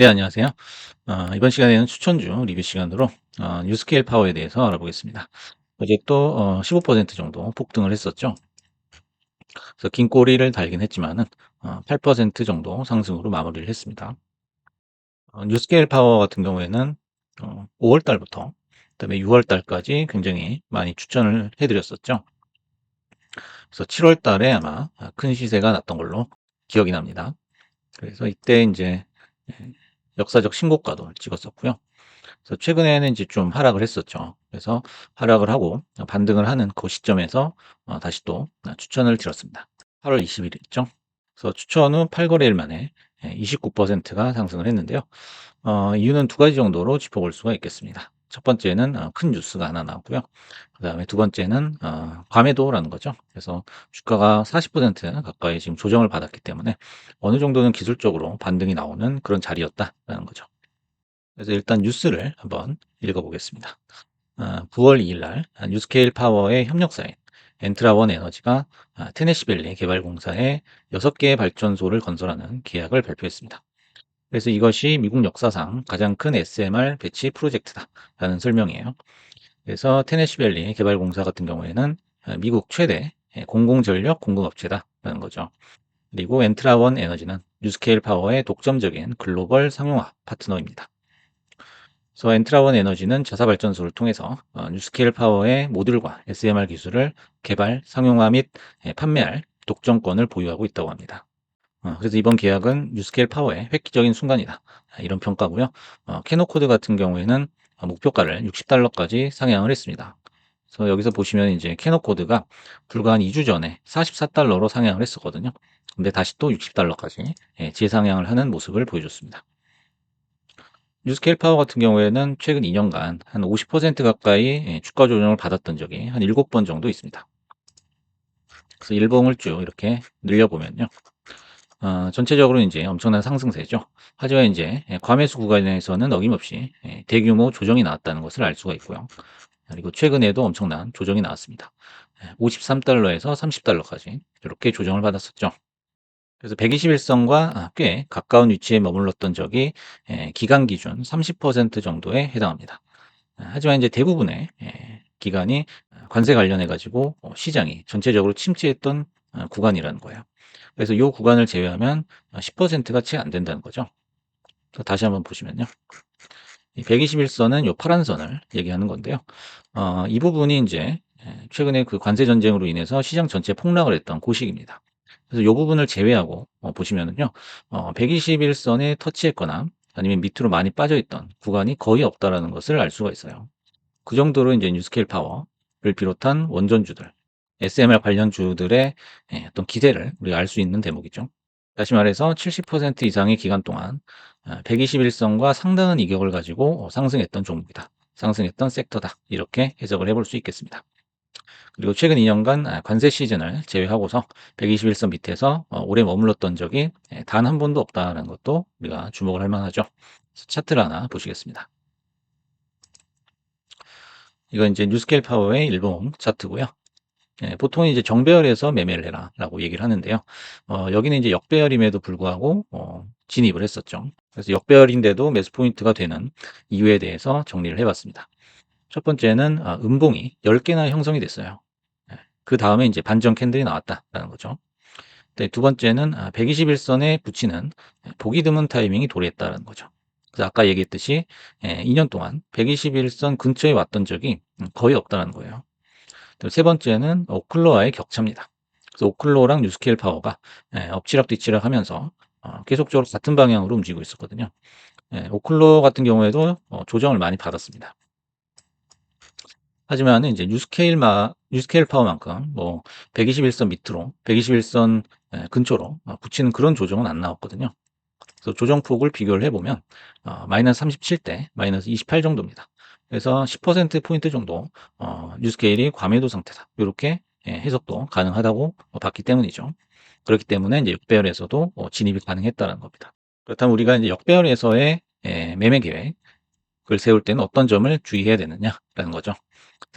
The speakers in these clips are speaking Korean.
네, 안녕하세요. 어, 이번 시간에는 추천주 리뷰 시간으로 어, 뉴스케일 파워에 대해서 알아보겠습니다. 어제 또 어, 15% 정도 폭등을 했었죠. 그래서 긴 꼬리를 달긴 했지만은 어, 8% 정도 상승으로 마무리를 했습니다. 어, 뉴스케일 파워 같은 경우에는 어, 5월 달부터 그다음에 6월 달까지 굉장히 많이 추천을 해드렸었죠. 그래서 7월 달에 아마 큰 시세가 났던 걸로 기억이 납니다. 그래서 이때 이제 예, 역사적 신고가도 찍었었고요. 그래서 최근에는 이제 좀 하락을 했었죠. 그래서 하락을 하고 반등을 하는 그 시점에서 어, 다시 또 추천을 드렸습니다. 8월 20일이죠. 그래서 추천 후 8거래일 만에 29%가 상승을 했는데요. 어, 이유는 두 가지 정도로 짚어볼 수가 있겠습니다. 첫 번째는 어, 큰 뉴스가 하나 나왔고요. 그 다음에 두 번째는 어, 과매도라는 거죠. 그래서 주가가 40% 가까이 지금 조정을 받았기 때문에 어느 정도는 기술적으로 반등이 나오는 그런 자리였다라는 거죠. 그래서 일단 뉴스를 한번 읽어보겠습니다. 9월 2일 날 뉴스케일 파워의 협력사인 엔트라원 에너지가 테네시밸리 개발공사에 6개의 발전소를 건설하는 계약을 발표했습니다. 그래서 이것이 미국 역사상 가장 큰 SMR 배치 프로젝트다라는 설명이에요. 그래서 테네시밸리 개발공사 같은 경우에는 미국 최대 공공전력 공급업체다라는 거죠. 그리고 엔트라원 에너지는 뉴스케일 파워의 독점적인 글로벌 상용화 파트너입니다. 그래서 엔트라원 에너지는 자사발전소를 통해서 어, 뉴스케일 파워의 모듈과 SMR 기술을 개발, 상용화 및 판매할 독점권을 보유하고 있다고 합니다. 어, 그래서 이번 계약은 뉴스케일 파워의 획기적인 순간이다. 이런 평가고요. 어, 캐노코드 같은 경우에는 목표가를 60달러까지 상향을 했습니다. 그래서 여기서 보시면 이제 캐노코드가 불과 한 2주 전에 44달러로 상향을 했었거든요. 근데 다시 또 60달러까지 예, 재상향을 하는 모습을 보여줬습니다. 뉴스케일 파워 같은 경우에는 최근 2년간 한 50% 가까이 예, 주가 조정을 받았던 적이 한 7번 정도 있습니다. 그래서 일봉을 쭉 이렇게 늘려보면요. 어, 전체적으로 이제 엄청난 상승세죠. 하지만 이제 예, 과매수 구간에서는 어김없이 예, 대규모 조정이 나왔다는 것을 알 수가 있고요. 그리고 최근에도 엄청난 조정이 나왔습니다. 53달러에서 30달러까지 이렇게 조정을 받았었죠. 그래서 121선과 아, 꽤 가까운 위치에 머물렀던 적이 예, 기간 기준 30% 정도에 해당합니다. 아, 하지만 이제 대부분의 예, 기간이 관세 관련해 가지고 어, 시장이 전체적으로 침체했던 아, 구간이라는 거예요. 그래서 이 구간을 제외하면 10%가 채 안 된다는 거죠. 다시 한번 보시면요. 121선은 이 파란 선을 얘기하는 건데요. 어, 이 부분이 이제 예, 최근에 그 관세 전쟁으로 인해서 시장 전체 폭락을 했던 고식입니다. 그래서 이 부분을 제외하고 어, 보시면은요, 어, 121선에 터치했거나 아니면 밑으로 많이 빠져있던 구간이 거의 없다라는 것을 알 수가 있어요. 그 정도로 이제 뉴스케일 파워를 비롯한 원전주들, SMR 관련주들의 예, 어떤 기대를 우리가 알 수 있는 대목이죠. 다시 말해서 70% 이상의 기간 동안 121선과 아, 상당한 이격을 가지고 어, 상승했던 종목이다. 상승했던 섹터다. 이렇게 해석을 해볼 수 있겠습니다. 그리고 최근 2년간 아, 관세 시즌을 제외하고서 121선 밑에서 어, 오래 머물렀던 적이 예, 단한 번도 없다는 것도 우리가 주목을 할 만하죠. 차트를 하나 보시겠습니다. 이건 이제 뉴스케일 파워의 일봉 차트고요. 예, 보통 이제 정배열에서 매매를 해라라고 얘기를 하는데요. 어, 여기는 이제 역배열임에도 불구하고 어, 진입을 했었죠. 그래서 역배열인데도 매수 포인트가 되는 이유에 대해서 정리를 해봤습니다. 첫 번째는 아, 음봉이 10개나 형성이 됐어요. 예, 그 다음에 이제 반전 캔들이 나왔다라는 거죠. 네, 두 번째는 121선에 아, 붙이는 보기 드문 타이밍이 도래했다는 거죠. 그래서 아까 얘기했듯이 2년 예, 동안 121선 근처에 왔던 적이 거의 없다는 거예요. 세 번째는 오클로와의 격차입니다. 그래서 오클로랑 뉴스케일 파워가 예, 엎치락 뒤치락 하면서 어, 계속적으로 같은 방향으로 움직이고 있었거든요. 오클로 같은 경우에도 어, 조정을 많이 받았습니다. 하지만 이제 뉴스케일 마 뉴스케일 파워만큼 뭐 121선 밑으로 121선 근처로 어, 붙이는 그런 조정은 안 나왔거든요. 그래서 조정폭을 비교를 해보면 어, 마이너스 37대 마이너스 28 정도입니다. 그래서 10% 포인트 정도 어, 뉴스케일이 과매도 상태다. 이렇게 예, 해석도 가능하다고 봤기 때문이죠. 그렇기 때문에 이제 역배열에서도 어, 진입이 가능했다는 겁니다. 그렇다면 우리가 이제 역배열에서의 예, 매매 계획을 세울 때는 어떤 점을 주의해야 되느냐라는 거죠.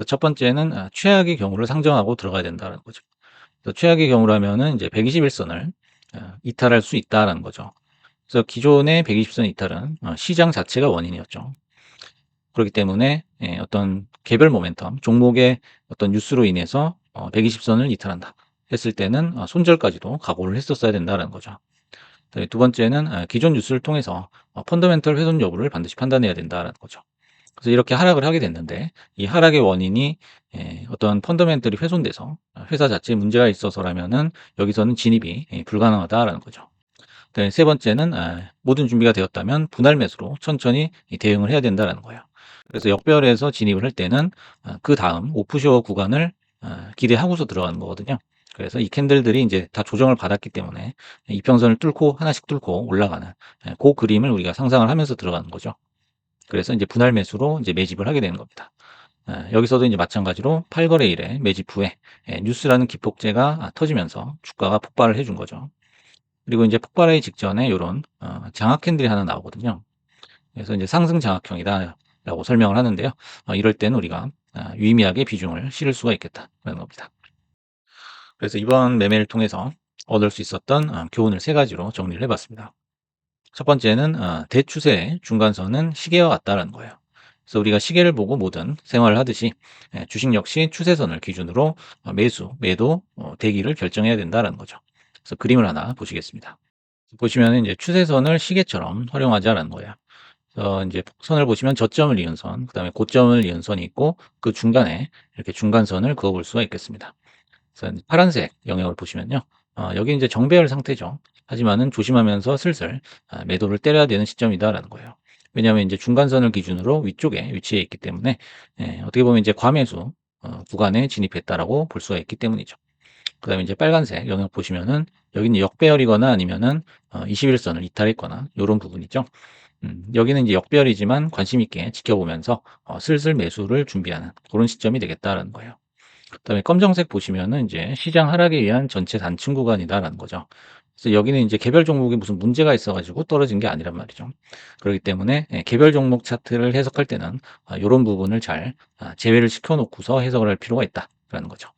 첫 번째는 아, 최악의 경우를 상정하고 들어가야 된다는 거죠. 최악의 경우라면은 이제 121선을 아, 이탈할 수 있다라는 거죠. 그래서 기존의 120선 이탈은 어, 시장 자체가 원인이었죠. 그렇기 때문에 예, 어떤 개별 모멘텀, 종목의 어떤 뉴스로 인해서 어, 120선을 이탈한다 했을 때는 어, 손절까지도 각오를 했었어야 된다는 거죠. 네, 두 번째는 아, 기존 뉴스를 통해서 어, 펀더멘털 훼손 여부를 반드시 판단해야 된다는 거죠. 그래서 이렇게 하락을 하게 됐는데 이 하락의 원인이 예, 어떤 펀더멘털이 훼손돼서 회사 자체에 문제가 있어서라면은 여기서는 진입이 예, 불가능하다라는 거죠. 네, 세 번째는 아, 모든 준비가 되었다면 분할 매수로 천천히 대응을 해야 된다는 거예요. 그래서 역별에서 진입을 할 때는 아, 그 다음 오프쇼어 구간을 아, 기대하고서 들어가는 거거든요. 그래서 이 캔들들이 이제 다 조정을 받았기 때문에 이평선을 뚫고 하나씩 뚫고 올라가는 예, 그 그림을 우리가 상상을 하면서 들어가는 거죠. 그래서 이제 분할 매수로 이제 매집을 하게 되는 겁니다. 예, 여기서도 이제 마찬가지로 8거래일에 매집 후에 예, 뉴스라는 기폭제가 터지면서 주가가 폭발을 해준 거죠. 그리고 이제 폭발하기 직전에 이런 어, 장악 캔들이 하나 나오거든요. 그래서 이제 상승 장악형이다 라고 설명을 하는데요. 어, 이럴 때는 우리가 아, 유의미하게 비중을 실을 수가 있겠다라는 겁니다. 그래서 이번 매매를 통해서 얻을 수 있었던 어, 교훈을 세 가지로 정리를 해봤습니다. 첫 번째는 어, 대추세의 중간선은 시계와 같다라는 거예요. 그래서 우리가 시계를 보고 모든 생활을 하듯이 예, 주식 역시 추세선을 기준으로 어, 매수, 매도, 대기를 결정해야 된다는 거죠. 그래서 그림을 하나 보시겠습니다. 보시면 이제 추세선을 시계처럼 활용하자라는 거예요. 그래서 이제 선을 보시면 저점을 이은 선, 그 다음에 고점을 이은 선이 있고 그 중간에 이렇게 중간선을 그어볼 수가 있겠습니다. 그래서 파란색 영역을 보시면요. 어, 여기 이제 정배열 상태죠. 하지만은 조심하면서 슬슬 아, 매도를 때려야 되는 시점이다라는 거예요. 왜냐하면 이제 중간선을 기준으로 위쪽에 위치해 있기 때문에 예, 어떻게 보면 이제 과매수 어, 구간에 진입했다라고 볼 수가 있기 때문이죠. 그 다음에 이제 빨간색 영역 보시면은 여기는 역배열이거나 아니면은 어, 21선을 이탈했거나 이런 부분이죠. 음, 여기는 이제 역배열이지만 관심 있게 지켜보면서 어, 슬슬 매수를 준비하는 그런 시점이 되겠다라는 거예요. 그다음에 검정색 보시면은 이제 시장 하락에 의한 전체 단층 구간이다라는 거죠. 그래서 여기는 이제 개별 종목에 무슨 문제가 있어가지고 떨어진 게 아니란 말이죠. 그렇기 때문에 예, 개별 종목 차트를 해석할 때는 이런 아, 부분을 잘 아, 제외를 시켜놓고서 해석을 할 필요가 있다라는 거죠.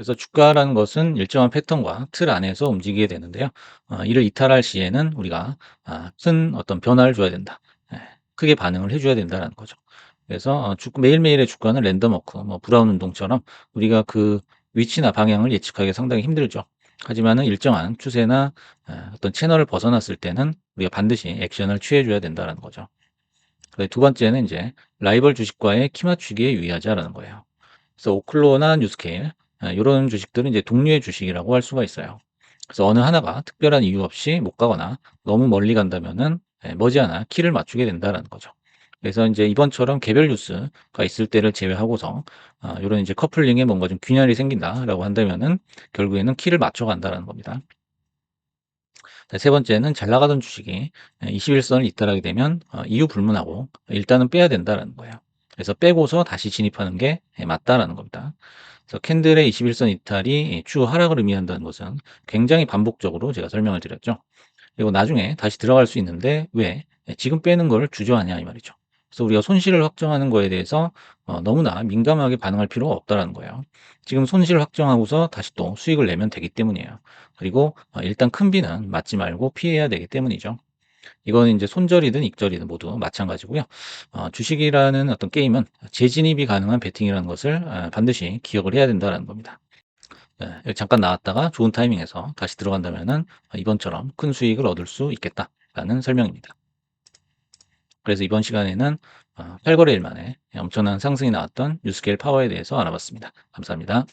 그래서 주가라는 것은 일정한 패턴과 틀 안에서 움직이게 되는데요. 어, 이를 이탈할 시에는 우리가 아, 큰 어떤 변화를 줘야 된다. 예, 크게 반응을 해줘야 된다는 거죠. 그래서 어, 주, 매일매일의 주가는 랜덤워크, 뭐 브라운 운동처럼 우리가 그 위치나 방향을 예측하기 상당히 힘들죠. 하지만은 일정한 추세나 어, 어떤 채널을 벗어났을 때는 우리가 반드시 액션을 취해줘야 된다는 거죠. 두 번째는 이제 라이벌 주식과의 키 맞추기에 유의하자라는 거예요. 그래서 오클로나 뉴스케일 이런 어, 주식들은 이제 동료의 주식이라고 할 수가 있어요. 그래서 어느 하나가 특별한 이유 없이 못 가거나 너무 멀리 간다면은 예, 머지않아 키를 맞추게 된다는 거죠. 그래서 이제 이번처럼 개별 뉴스가 있을 때를 제외하고서 아, 이런 이제 커플링에 뭔가 좀 균열이 생긴다라고 한다면은 결국에는 키를 맞춰 간다는 겁니다. 세 번째는 잘 나가던 주식이 21선을 이탈하게 되면 어, 이유 불문하고 일단은 빼야 된다는 거예요. 그래서 빼고서 다시 진입하는 게 맞다라는 겁니다. 그래서 캔들의 21선 이탈이 추후 하락을 의미한다는 것은 굉장히 반복적으로 제가 설명을 드렸죠. 그리고 나중에 다시 들어갈 수 있는데 왜 지금 빼는 걸 주저하냐 이 말이죠. 그래서 우리가 손실을 확정하는 거에 대해서 어, 너무나 민감하게 반응할 필요가 없다라는 거예요. 지금 손실을 확정하고서 다시 또 수익을 내면 되기 때문이에요. 그리고 어, 일단 큰 비는 맞지 말고 피해야 되기 때문이죠. 이거는 이제 손절이든 익절이든 모두 마찬가지고요. 어, 주식이라는 어떤 게임은 재진입이 가능한 베팅이라는 것을 어, 반드시 기억을 해야 된다는 겁니다. 네, 잠깐 나왔다가 좋은 타이밍에서 다시 들어간다면은 이번처럼 큰 수익을 얻을 수 있겠다라는 설명입니다. 그래서 이번 시간에는 8거래일 어, 만에 엄청난 상승이 나왔던 뉴스케일 파워에 대해서 알아봤습니다. 감사합니다.